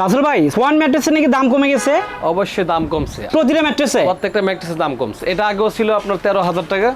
রাসেল ভাই সোয়ান ম্যাট্রেসের নাকি দাম কমে গেছে? অবশ্যই দাম কমছে। প্রতিটা ম্যাট্রেসে প্রত্যেকটা ম্যাট্রেসের দাম কমছে। এটা আগেও ছিল আপনার তেরো হাজার টাকা।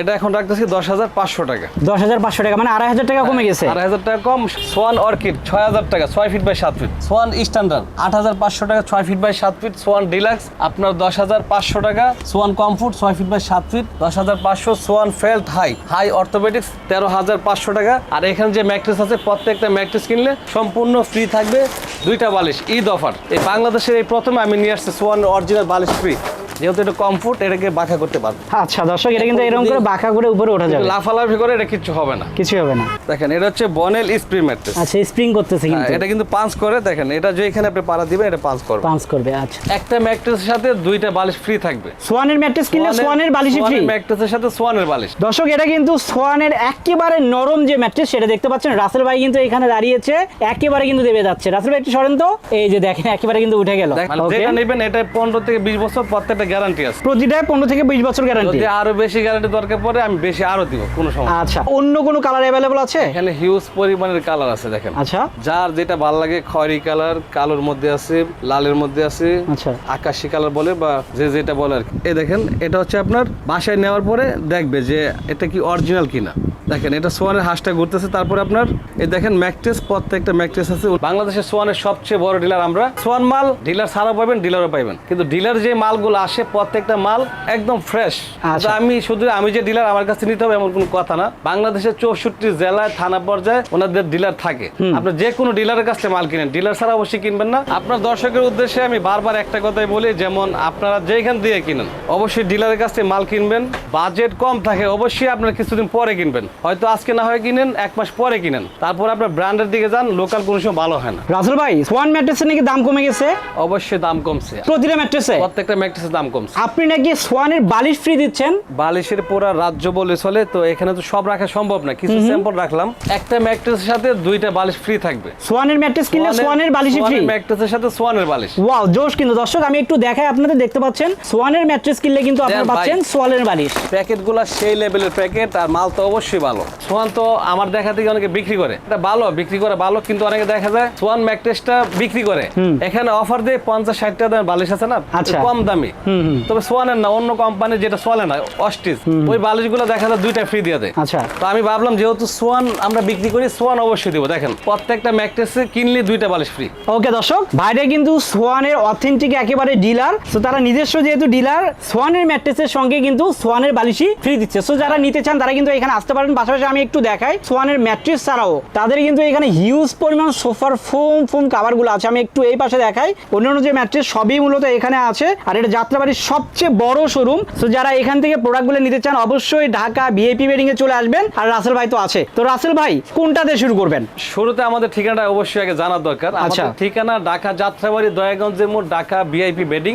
এটা এখন রাখতেছি দশ হাজার পাঁচশো টাকা। দশ হাজার পাঁচশো টাকা মানে আড়াই হাজার টাকা কমে গেছে। আড়াই হাজার টাকা কম সোয়ান অর্কিড ছয় হাজার টাকা ছয় ফিট বাই সাত ফিট সোয়ান স্ট্যান্ডার্ড আট হাজার পাঁচশো টাকা ছয় ফিট বাই সাত ফিট সোয়ান ডিলাক্স আপনার দশ হাজার পাঁচশো টাকা। সোয়ান কমফোর্ট ছয় ফিট বাই সাত ফিট দশ হাজার পাঁচশো Swan felt high high orthopaedics তেরো হাজার পাঁচশো টাকা। আর এখানে যে ম্যাট্রেস আছে প্রত্যেকটা ম্যাট্রেস কিনলে সম্পূর্ণ ফ্রি থাকবে। দুইটা বালিশ, ঈদ অফার। এই বাংলাদেশের এই প্রথমে আমি নিয়ে আসছি সোয়ান অরিজিনাল বালিশ ফ্রি যেহেতু এটা কমফোর্ট এটাকে বাঁকা করতে পারবে। আচ্ছা দর্শক এটা কিন্তু এরকম করে বাঁকা করে উপরে ওঠা যাবে। লাফালাফি করে এটা কিচ্ছু হবে না। কিছু হবে না। দেখেন এটা হচ্ছে বনেল স্প্রি ম্যাট্রেস আচ্ছা স্প্রিং করতেছে কিন্তু। হ্যাঁ, এটা কিন্তু পাঁচ করে দেখেন এটা যে এখানে আপনি পাড়া দিবেন এটা পাঁচ করবে। পাঁচ করবে আচ্ছা। একটা ম্যাট্রেসের সাথে দুইটা বালিশ ফ্রি থাকবে। সোয়ানের ম্যাট্রেস কিনলে সোয়ানের বালিশই ফ্রি ম্যাট্রেসের সাথে সোয়ানের বালিশ। দর্শক এটা কিন্তু সোয়ানের একেবারে নরম যে ম্যাট্রেস সেটা দেখতে পাচ্ছেন। রাসেল ভাই কিন্তু এখানে দাঁড়িয়েছে একেবারে কিন্তু দেবে যাচ্ছে। রাসেল ভাই একটু সরেন তো। এই যে দেখেন একেবারে কিন্তু উঠে গেল। যেটা নেবেন এটা পনেরো থেকে বিশ বছর প্রত্যেকটা গ্যারান্টি আছে। প্রতিটায় পনেরো থেকে বিশ বছর গ্যারান্টি। যদি আরও বেশি গ্যারান্টি দরকার পড়ে আমি বেশি আরও দিব কোনো সমস্যা আচ্ছা অন্য কোনো কালার অ্যাভেলেবল আছে? এখানে হিউজ পরিমাণের কালার আছে দেখেন। আচ্ছা। যার যেটা ভালো লাগে খয়েরি কালার কালোর মধ্যে আছে লালের মধ্যে আছে আচ্ছা। আকাশি কালার বলে বা যে যেটা বলে আর কি। এই দেখেন এটা হচ্ছে আপনার বাসায় নেওয়ার পরে দেখবে যে এটা কি অরিজিনাল কিনা। দেখেন এটা সোয়ানের হাঁসটা ঘুরতেছে তারপরে আপনার এই দেখেন ম্যাকট্রেস প্রত্যেকটা ম্যাকট্রেস আছে। বাংলাদেশের সোয়ানের সবচেয়ে বড় ডিলার আমরা। সোয়ান মাল ডিলার ছাড়াও পাবেন ডিলারও পাবেন কিন্তু ডিলার যে মালগুলো আসে প্রত্যেকটা মাল একদম ফ্রেশ আচ্ছা। আমি শুধু আমি যে ডিলার আমার কাছে নিতে হবে এমন কোনো কথা না। বাংলাদেশের চৌষট্টি জেলায় থানা পর্যায়ে ওনাদের ডিলার থাকে। আপনি যে কোনো ডিলারের কাছ থেকে মাল কিনেন। ডিলার ছাড়া অবশ্যই কিনবেন না। আপনার দর্শকের উদ্দেশ্যে আমি বারবার একটা কথাই বলি যেমন আপনারা যেখান দিয়ে কিনেন অবশ্যই ডিলারের কাছ থেকে মাল কিনবেন। বাজেট কম থাকে অবশ্যই আপনার কিছুদিন পরে কিনবেন। হয়তো আজকে না হয় কিনেন এক মাস পরে কিনেন। তারপর আপনার ব্র্যান্ডের দিকে যান লোকাল কোনো সময় ভালো হয় না। রাসেল ভাই সোয়ান ম্যাট্রেসের নাকি দাম কমে গেছে? অবশ্যই দাম কমছে। প্রতিটা ম্যাট্রেসে প্রত্যেকটা ম্যাট্রেসের দাম কমছে আপনি নাকি সোয়ানের বালিশ ফ্রি দিচ্ছেন? বালিশের পুরা রাজ্য বলে চলে তো এখানে তো সব রাখা সম্ভব না। কিছু স্যাম্পল রাখলাম। একটা ম্যাট্রেসের সাথে দুইটা বালিশ ফ্রি থাকবে। সোয়ানের ম্যাট্রেস কিনলে সোয়ানের বালিশই ফ্রি। ম্যাট্রেসের সাথে সোয়ানের বালিশ। ওয়াও জোশ কিন্তু। দর্শক আমি একটু দেখাই আপনাদের দেখতে পাচ্ছেন সোয়ানের ম্যাট্রেস কিনলে কিন্তু আপনারা পাচ্ছেন সোয়ানের বালিশ। প্যাকেটগুলো সেই লেভেলের প্যাকেট আর মাল তো অবশ্যই ভালো। সোয়ান তো আমার দেখা থেকে অনেকে বিক্রি করে। এটা ভালো বিক্রি করে ভালো কিন্তু অনেকে দেখা যায় সোয়ান ম্যাট্রেসটা বিক্রি করে। এখানে অফার দিয়ে পঞ্চাশ ষাট টাকা দামের বালিশ আছে না? আচ্ছা। কম দামি। তবে সোয়ানের না অন্য কোম্পানি যেটা চলে না অস্টিস ওই বালিশগুলো দেখা যায় দুইটা ফ্রি দিয়ে দেয়। আচ্ছা। তো আমি ভাবলাম যেহেতু সোয়ান আমরা বিক্রি করি সোয়ান অবশ্যই দিব। দেখেন প্রত্যেকটা ম্যাট্রেসে কিনলে দুইটা বালিশ ফ্রি ওকে দর্শক ভাইরা কিন্তু সোয়ানের অথেন্টিক একেবারে ডিলার তো তারা নিজস্ব যেহেতু ডিলার সোয়ানের ম্যাট্রেসের সঙ্গে কিন্তু সোয়ানের বালিশই ফ্রি দিচ্ছে। সো যারা নিতে চান তারা কিন্তু এখানে আসতে পারেন। পাশাপাশি আমি একটু দেখাই সোয়ানের ম্যাট্রেস ছাড়াও তাদের কিন্তু এখানে হিউজ পরিমাণ সোফার ফোম ফোম কাভারগুলো আছে। আমি একটু এই পাশে দেখাই। অন্যান্য যে ম্যাট্রেস সবই মূলত এখানে আছে। আর এটা যাত্রাবাড়ির সবচেয়ে বড় শোরুম তো যারা এখান থেকে প্রোডাক্টগুলো নিতে চান অবশ্যই ঢাকা ভিআইপি বেডিং এ চলে আসবেন। আর রাসেল ভাই তো আছে। তো রাসেল ভাই কোনটাতে শুরু করবেন? শুরুতে আমাদের ঠিকানাটা অবশ্যই আগে জানার দরকার। আচ্ছা। ঠিকানা ঢাকা যাত্রাবাড়ি দয়াগঞ্জের মোড় ঢাকা ভিআইপি বেডিং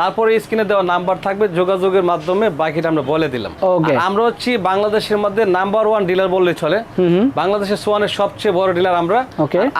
তারপরে স্ক্রিনে দেওয়া নাম্বার থাকবে যোগাযোগের মাধ্যমে বাকিটা আমরা বলে দিলাম। আমরা হচ্ছি বাংলাদেশের মধ্যে নাম্বার ওয়ান ডিলার বললেই চলে। বাংলাদেশের সোয়ানের সবচেয়ে বড় ডিলার আমরা.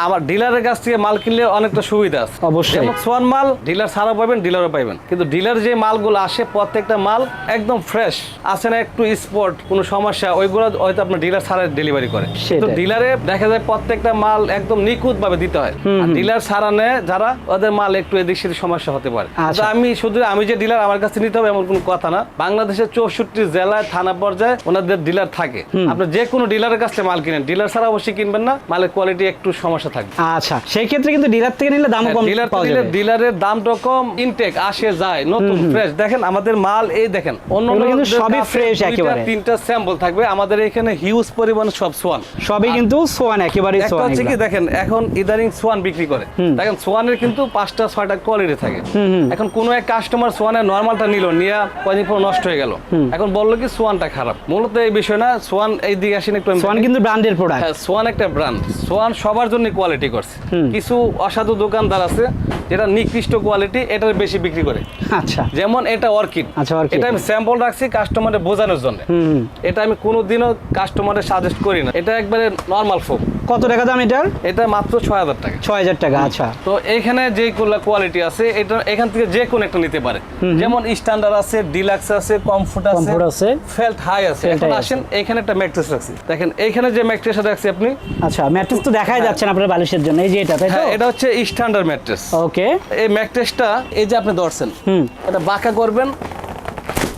আমার ডিলারের কাছ থেকে মাল কিনলে অনেকটা সুবিধা আছে। অবশ্যই। সোয়ান মাল ডিলার ছাড়াও পাবেন ডিলারও পাবেন কিন্তু ডিলার যে মালগুলো আসে প্রত্যেকটা মাল একদম ফ্রেশ আসে না একটু স্পট কোনো সমস্যা ওইগুলো হয়তো আপনার ডিলার ছাড়া ডেলিভারি করে। তো ডিলারে দেখা যায় প্রত্যেকটা মাল একদম নিখুঁত ভাবে দিতে হয়। ডিলার ছাড়া নেয় যারা ওদের মাল একটু এদিক সেদিক সমস্যা হতে পারে। আচ্ছা। আমি শুধু আমি যে ডিলার আমার কাছে নিতে হবে এমন কোনো কথা না। বাংলাদেশের চৌষট্টি জেলায় থানা পর্যায়ে ওনাদের ডিলার থাকে। আপনি যে কোনো ডিলারের কাছ থেকে মাল কিনেন। ডিলার ছাড়া অবশ্যই কিনবেন না মালের কোয়ালিটি একটু সমস্যা থাকবে। আচ্ছা সেই ক্ষেত্রে কিন্তু ডিলার থেকে নিলে দাম কম ডিলার ডিলারের দামটা কম ইনটেক আসে যায়। নতুন ফ্রেশ দেখেন আমাদের মাল এই দেখেন অন্য কিন্তু সবই দুইটা, একেবারে। তিনটা স্যাম্পল থাকবে। আমাদের এখানে হিউজ পরিমাণ সব সোয়ান সবই কিন্তু সোয়ান একেবারে সোয়ান হচ্ছে কি দেখেন এখন ইদানিং সোয়ান বিক্রি করে। দেখেন সোয়ানের কিন্তু পাঁচটা ছয়টা কোয়ালিটি থাকে। এখন কোন এক কাস্টমার সোয়ানের নর্মালটা নিল নিয়ে কয়দিন পর নষ্ট হয়ে গেল। এখন বলল কি সোয়ানটা খারাপ। মূলত এই বিষয় না সোয়ান এই দিকে আসেন একটু সোয়ান কিন্তু ব্র্যান্ডের প্রোডাক্ট হ্যাঁ সোয়ান একটা ব্র্যান্ড সোয়ান সবার জন্য কোয়ালিটি করছে। কিছু অসাধু দোকানদার আছে যেটা নিকৃষ্ট কোয়ালিটি এটার বেশি বিক্রি করে। আচ্ছা। যেমন এটা অর্কিড। আচ্ছা, অর্কিড। এটা আমি স্যাম্পল রাখছি কাস্টমারের বোঝানোর জন্য। এটা আমি কোনোদিনও কাস্টমারের সাজেস্ট করি না। এটা একবারে নর্মাল ফোম কত টাকা দাম এটার? এটা মাত্র ছয় হাজার টাকা। ছয় হাজার টাকা আচ্ছা। তো এখানে যে কোয়ালিটি আছে এটা এখান থেকে যে কোনো একটা নিতে পারে। যেমন স্ট্যান্ডার্ড আছে ডিলাক্স আছে কমফোর্ট আছে আছে। ফেল্ট হাই আছে। এখন আসেন এখানে একটা ম্যাট্রেস রাখছি। দেখেন এখানে যে ম্যাট্রেসটা রাখছি আপনি? আচ্ছা ম্যাট্রেস তো দেখাই যাচ্ছে না আপনার বালিশের জন্য এই যে এটা তাই তো? হ্যাঁ এটা হচ্ছে স্ট্যান্ডার্ড ম্যাট্রেস ওকে এই ম্যাট্রেসটা এই যে আপনি ধরছেন এটা বাঁকা করবেন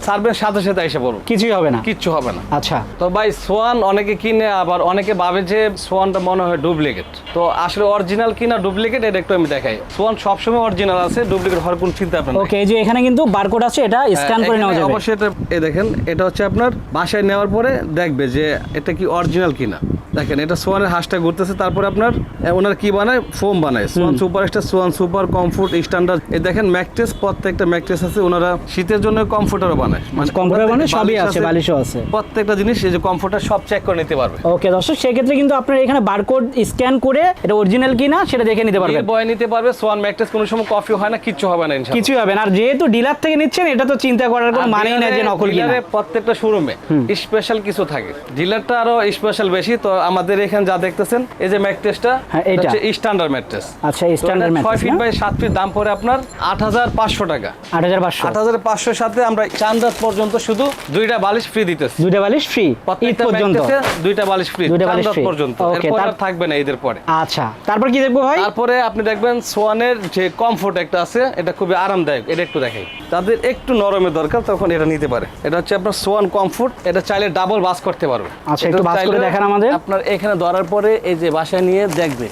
সার্ভের সাথে সাথে এসে পড়ুন। কিছুই হবে না। কিচ্ছু হবে না। আচ্ছা। তো ভাই সোয়ান অনেকে কিনে আবার অনেকে ভাবে যে সোয়ানটা মনে হয় ডুপ্লিকেট। তো আসলে অরিজিনাল কিনা ডুপ্লিকেট এটা একটু আমি দেখাই। সোয়ান সবসময় অরিজিনাল আছে ডুপ্লিকেট হওয়ার কোনো চিন্তা আপনার। ওকে এই যে এখানে কিন্তু বারকোড আছে এটা স্ক্যান করে নেওয়া যাবে। অবশ্যই এটা এই দেখেন এটা হচ্ছে আপনার বাসায় নেওয়ার পরে দেখবে যে এটা কি অরিজিনাল কিনা। দেখেন এটা সোয়ানের হাঁসটা ঘুরতেছে তারপরে আপনার ওনার কি বানায়? ফোম বানায়। Swan super star Swan super comfort standard. এই দেখেন ম্যাকটেস প্রত্যেকটা ম্যাকটেস আছে ওনারা শীতের জন্য কমফোর্টারও বানায়। মানে মানে প্রত্যেকটা সবই আছে, বালিশও আছে। প্রত্যেকটা জিনিস এই যে কমফোর্টার সব চেক করে নিতে পারবে। ওকে দর্শক সেক্ষেত্রে কিন্তু আপনার এখানে বারকোড স্ক্যান করে এটা অরিজিনাল কিনা সেটা দেখে নিতে পারবেন। বয় নিতে পারবে সোয়ান ম্যাকটেস কোনো সময় কফি হয় না কিচ্ছু হবে না ইনশাআল্লাহ। কিছুই হবে না। আর যেহেতু ডিলার থেকে নিচ্ছেন এটা তো চিন্তা করার কোনো মানেই নাই যে নকল কিনা। প্রত্যেকটা শোরুমে স্পেশাল কিছু থাকে। ডিলারটা আরও স্পেশাল বেশি তো আমাদের এখানে যা দেখতেছেন এই যে ম্যাট্রেসটা হ্যাঁ, এইটা। হচ্ছে স্ট্যান্ডার্ড ম্যাট্রেস আচ্ছা স্ট্যান্ডার্ড ম্যাট্রেস ফিট বাই সাত ফিট দাম পড়ে আপনার আট হাজার পাঁচশো টাকা। আট হাজার পাঁচশো। আট হাজার পাঁচশোর সাথে আমরা চান্দাত পর্যন্ত শুধু দুইটা বালিশ ফ্রি দিতেছি। দুইটা বালিশ ফ্রি ঈদ পর্যন্ত। দুইটা বালিশ ফ্রি দুইটা বালিশ চান্দাত পর্যন্ত। এরপর আর থাকবে না ঈদের পরে। আচ্ছা তারপর কি দেখব ভাই? তারপরে আপনি দেখবেন সোয়ানের যে কমফোর্ট একটা আছে এটা খুবই আরামদায়ক। এটা একটু দেখাই। তাদের একটু নরমের দরকার তখন এটা নিতে পারে। এটা হচ্ছে আপনার সোয়ান কমফোর্ট এটা চাইলে ডাবল বাস করতে পারবে। আচ্ছা, একটু ভাঁজ করে দেখান আমাদের। আপনার এখানে ধরার পরে এই যে বাসায় নিয়ে দেখবে।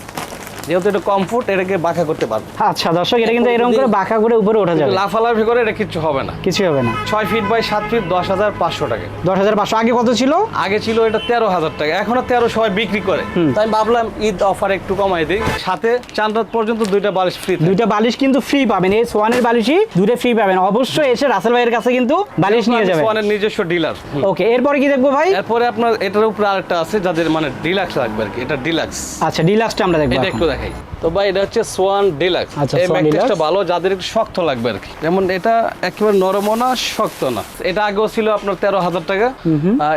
যেহেতু এটা কমফোর্ট এটাকে বাঁকা করতে পারবে। আচ্ছা দর্শক এটা কিন্তু এরকম করে বাঁকা করে উপরে ওঠা যাবে। লাফালাফি করে এটা কিচ্ছু হবে না। কিছু হবে না। ছয় ফিট বাই সাত ফিট দশ হাজার পাঁচশো টাকা। দশ হাজার পাঁচশো। আগে কত ছিল? আগে ছিল এটা তেরো হাজার টাকা এখনও তেরো সবাই বিক্রি করে। তাই আমি ভাবলাম ঈদ অফার একটু কমাই দিই। সাথে চান্দাত পর্যন্ত দুইটা বালিশ ফ্রি দুইটা বালিশ কিন্তু ফ্রি পাবেন। এই সোয়ানের বালিশই দুটো ফ্রি পাবেন। অবশ্যই এসে রাসেল ভাইয়ের কাছে কিন্তু বালিশ নিয়ে যাবেন। সোয়ানের নিজস্ব ডিলার ওকে এরপরে কি দেখব ভাই? এরপরে আপনার এটার উপরে আরেকটা আছে যাদের মানে ডিলাক্স লাগবে আর কি এটা ডিলাক্স আচ্ছা ডিলাক্সটা আমরা দেখব এটা এখন। তো ভাই এটা হচ্ছে সোয়ান ডিলাক্স আচ্ছা, এই ম্যাট্রেসটা ভালো যাদের একটু শক্ত লাগবে আর কি। যেমন এটা একেবারে নরমও না শক্ত না। এটা আগেও ছিল আপনার তেরো হাজার টাকা।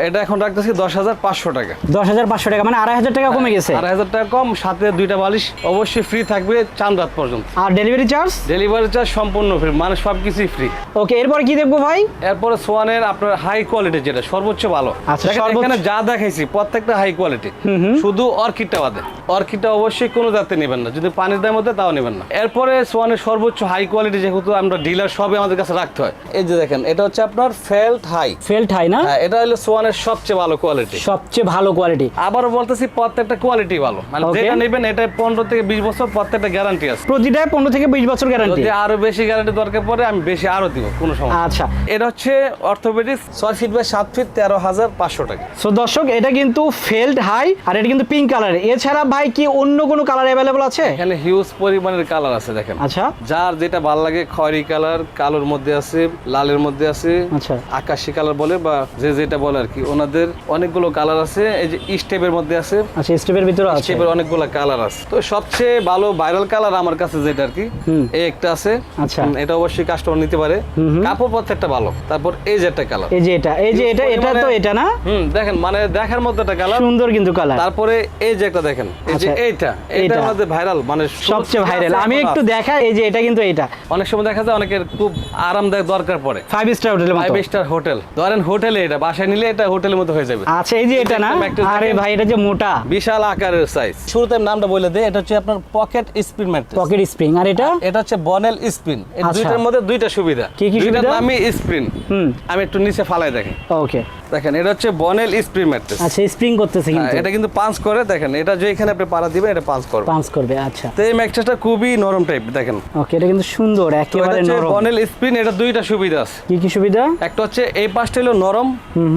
এটা এখন রাখতেছি দশ হাজার পাঁচশো টাকা। দশ হাজার পাঁচশো টাকা মানে আড়াই হাজার টাকা কমে গেছে। আড়াই হাজার টাকা কম সাথে দুইটা বালিশ। অবশ্যই ফ্রি থাকবে চান রাত পর্যন্ত। আর ডেলিভারি চার্জ ডেলিভারি চার্জ সম্পূর্ণ ফ্রি মানে সব কিছুই ফ্রি ওকে এরপরে কি দেখব ভাই? এরপরে সোয়ানের আপনার হাই কোয়ালিটি যেটা সর্বোচ্চ ভালো। আচ্ছা, এখানে যা দেখাইছি প্রত্যেকটা হাই কোয়ালিটি শুধু অর্কিডটা বাদে। অর্কিডটা অবশ্যই কোনো জাতে নেবেন না। যদি পানির দাম হতে তাও নেবেন না। এরপরে সোয়ানের সর্বোচ্চ হাই কোয়ালিটি যেহেতু আমরা ডিলার সবে আমাদের কাছে রাখতে হয়। এই যে দেখেন এটা হচ্ছে আপনার ফেল্ট হাই ফেল্ট হাই না? হ্যাঁ এটা হলো সোয়ানের সবচেয়ে ভালো কোয়ালিটি সবচেয়ে ভালো কোয়ালিটি আবারও বলতেছি প্রত্যেকটা কোয়ালিটি ভালো। মানে যেটা নেবেন এটা পনেরো থেকে বিশ বছর প্রত্যেকটা গ্যারান্টি আছে। প্রতিটায় পনেরো থেকে বিশ বছর গ্যারান্টি যদি আরও বেশি গ্যারান্টি দরকার পড়ে আমি বেশি আরও দিব কোনো সমস্যা। আচ্ছা। এটা হচ্ছে অর্থোপেডিক্স ছয় ফিট বাই সাত ফিট তেরো হাজার পাঁচশো টাকা। সো দর্শক এটা কিন্তু ফেল্ট হাই আর এটা কিন্তু পিঙ্ক কালারের এছাড়া ভাই কি অন্য কোনো কালার অ্যাভেলেবল আছে? এখানে হিউজ পরিমাণের কালার আছে দেখেন। আচ্ছা। যার যেটা ভালো লাগে খয়রি কালার কালোর মধ্যে আছে লালের মধ্যে আছে আচ্ছা। আকাশি কালার বলে বা যে যেটা বলে আর কি। ওনাদের অনেকগুলো কালার আছে এই যে স্টেপের মধ্যে আছে আচ্ছা স্টেপের ভিতরে আছে। স্টেপের অনেকগুলো কালার আছে। তো সবচেয়ে ভালো ভাইরাল কালার আমার কাছে যেটা আর কি এই একটা আছে। আচ্ছা। এটা অবশ্যই কাস্টমার নিতে পারে। কাপড় প্রত্যেকটা ভালো। তারপর এই যে একটা কালার এই যে এটা এই যে এটা এটা তো এটা না? হুম দেখেন মানে দেখার মধ্যে একটা কালার সুন্দর কিন্তু কালার তারপরে এই যে একটা দেখেন এই যে আচ্ছা, এইটা এইটা। এইটার মধ্যে ভাইরাল মানে সবচেয়ে ভাইরাল আমি একটু আছে। দেখা এই যে এটা কিন্তু এটা অনেক সময় দেখা যায় অনেকের খুব আরামদায়ক দরকার পড়ে। ফাইভ স্টার হোটেলের মতো। ফাইভ স্টার হোটেল ধরেন হোটেলে এটা বাসায় নিলে এটা হোটেলের মতো হয়ে যাবে। আচ্ছা এই যে এটা না? আরে ভাই এটা যে মোটা। বিশাল আকারের সাইজ শুরুতে নামটা বলে দেই এটা হচ্ছে আপনার pocket spin mattress pocket spring আর এটা? এটা হচ্ছে বনেল স্পিন এই আচ্ছা। দুইটার মধ্যে দুইটা সুবিধা। কি কি সুবিধা? নামই স্প্রিন হুম। আমি একটু নিচে ফালাই দেখেন ওকে দেখেন এটা হচ্ছে বনেল স্প্রিন ম্যাট্রেস আচ্ছা স্প্রিং করতেছে কিন্তু। এটা কিন্তু পাঁচ করে দেখেন এটা যে এখানে আপনি পাড়া দিবেন এটা পাঁচ করবে। পাঞ্চ করবে আচ্ছা। তো এই ম্যাট্রেসটা খুবই নরম টাইপ দেখেন। ওকে এটা কিন্তু সুন্দর একেবারে নরম। বনেল স্পিন এটা দুইটা সুবিধা আছে। কি কি সুবিধা? একটা হচ্ছে এই পাশটা হলো নরম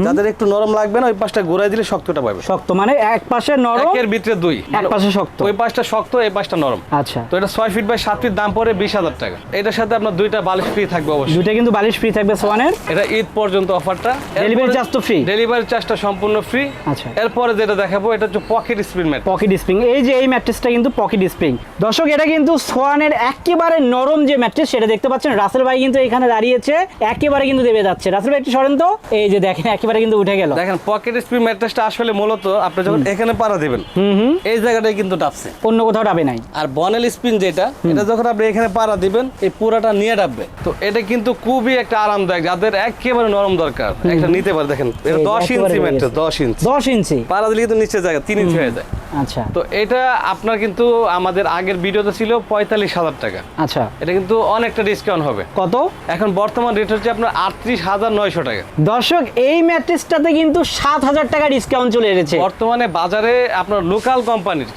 যাদের একটু নরম লাগবে না ওই পাশটা ঘুরাই দিলে শক্তটা পাবে। শক্ত মানে এক পাশে নরম একের ভিতরে দুই এক পাশে শক্ত। ওই পাশটা শক্ত এই পাশটা নরম। আচ্ছা। তো এটা ছয় ফিট বাই সাত ফিট দাম পড়ে বিশ হাজার টাকা। এটার সাথে আপনার দুইটা বালিশ ফ্রি থাকবে অবশ্যই। দুইটা কিন্তু বালিশ ফ্রি থাকবে সোয়ানের। এটা ঈদ পর্যন্ত অফারটা ডেলিভারি চার্জ তো ফ্রি ডেলিভারি চার্জটা সম্পূর্ণ ফ্রি আচ্ছা। এরপরে যেটা দেখাবো এটা হচ্ছে pocket spring mat pocket spring এই যে এই ম্যাট্রেসটা কিন্তু পকেট স্প্রিং দর্শক এটা কিন্তু সোয়ানের একেবারে নরম যে ম্যাট্রেস সেটা দেখতে পাচ্ছেন। রাসেল ভাই কিন্তু এখানে দাঁড়িয়েছে একেবারে কিন্তু দেবে যাচ্ছে। রাসেল ভাই একটু সরেন তো। এই যে দেখেন একেবারে কিন্তু উঠে গেল। দেখেন পকেট স্প্রিং ম্যাট্রেসটা আসলে মূলত আপনি যখন এখানে পাড়া দিবেন হুম হুম। এই জায়গাটাই কিন্তু ডাবছে। অন্য কোথাও ডাবে নাই। আর বনেল স্পিন যেটা এটা যখন আপনি এখানে পাড়া দিবেন এই পুরাটা নিয়ে ডাববে। তো এটা কিন্তু খুবই একটা আরামদায়ক যাদের একেবারে নরম দরকার একটা নিতে পারে। দেখেন এটা এই দশ একেবারে ইঞ্চি বেড়ে ম্যাট্রেস ইঞ্চি। দশ ইঞ্চি? পাড়া দিলে কিন্তু নিচে জায়গা তিন ইঞ্চি হয়ে যায়। আচ্ছা। তো এটা আপনার কিন্তু আমাদের আগের ভিডিওতে ছিল পঁয়তাল্লিশ হাজার টাকা। আচ্ছা। এটা কিন্তু অনেকটা ডিসকাউন্ট হবে। কত? এখন বর্তমান রেট হচ্ছে আপনার আটত্রিশ হাজার নয়শো টাকা। দর্শক এই ম্যাট্রেসটাতে কিন্তু সাত হাজার টাকা ডিসকাউন্ট চলে এসেছে। বর্তমানে বাজারে আপনার লোকাল কোম্পানির।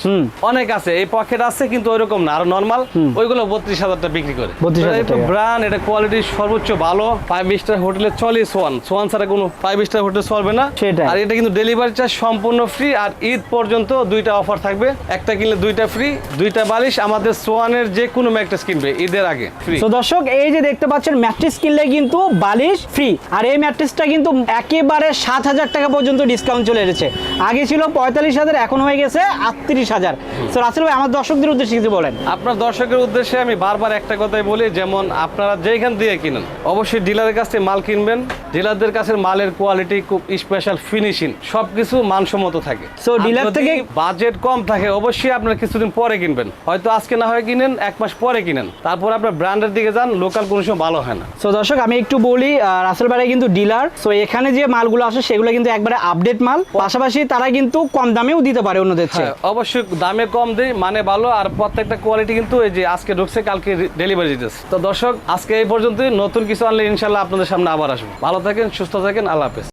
অনেক আছে এই পকেট আছে কিন্তু ওইরকম না আরও নর্মাল ওইগুলো বত্রিশ হাজার টাকা বিক্রি করে। 32,000 একটু ব্র্যান্ড এটা কোয়ালিটি সর্বোচ্চ ভালো। ফাইভ স্টার হোটেলে চলে সোয়ান সোয়ান ছাড়া কোনো ফাইভ স্টার হোটেল চলবে না। সেটাই। আর এটা কিন্তু ডেলিভারি চার্জ সম্পূর্ণ ফ্রি আর ঈদ পর্যন্ত দুইটা অফার থাকবে। একটা কিনলে দুইটা ফ্রি দুইটা বালিশ। আমাদের সোয়ানের যে কোনো ম্যাট্রেস কিনবে ঈদের আগে ফ্রি তো দর্শক এই যে দেখতে পাচ্ছেন ম্যাট্রেস কিনলে কিন্তু বালিশ ফ্রি আর এই ম্যাট্রেসটা কিন্তু একেবারে সাত হাজার টাকা পর্যন্ত ডিসকাউন্ট চলে এসেছে। আগে ছিল পঁয়তাল্লিশ হাজার এখন হয়ে গেছে আটত্রিশ হাজার। তো রাসেল ভাই আমার দর্শকদের উদ্দেশ্যে কিছু বলেন। আপনার দর্শকের উদ্দেশ্যে আমি বারবার একটা কথাই বলি যেমন আপনারা যেখান দিয়ে কিনেন অবশ্যই ডিলারের কাছ থেকে মাল কিনবেন। ডিলারদের কাছে মালের কোয়ালিটি খুব স্পেশাল ফিনিশিং সবকিছু মানসম্মত থাকে। So, dealer থেকে- বাজেট কম থাকে অবশ্যই আপনার কিছুদিন পরে কিনবেন। হয়তো আজকে না হয় কিনেন এক মাস পরে কিনেন। তারপর আপনার ব্র্যান্ডের দিকে যান লোকাল কোনো সময় ভালো হয় না। সো দর্শক আমি একটু বলি রাসেল ভাই কিন্তু ডিলার সো এখানে যে মালগুলো আসে সেগুলো কিন্তু একবারে আপডেট মাল। পাশাপাশি তারা কিন্তু কম দামেও দিতে পারে অন্যদের চেয়ে। হ্যাঁ, অবশ্যই দামে কম দেয় মানে ভালো আর প্রত্যেকটা কোয়ালিটি কিন্তু এই যে আজকে ঢুকছে কালকে ডেলিভারি দিতেছে। তো দর্শক আজকে এই পর্যন্তই। নতুন কিছু আনলে ইনশাল্লাহ আপনাদের সামনে আবার আসব। ভালো থাকেন সুস্থ থাকেন আল্লাহ হাফেজ।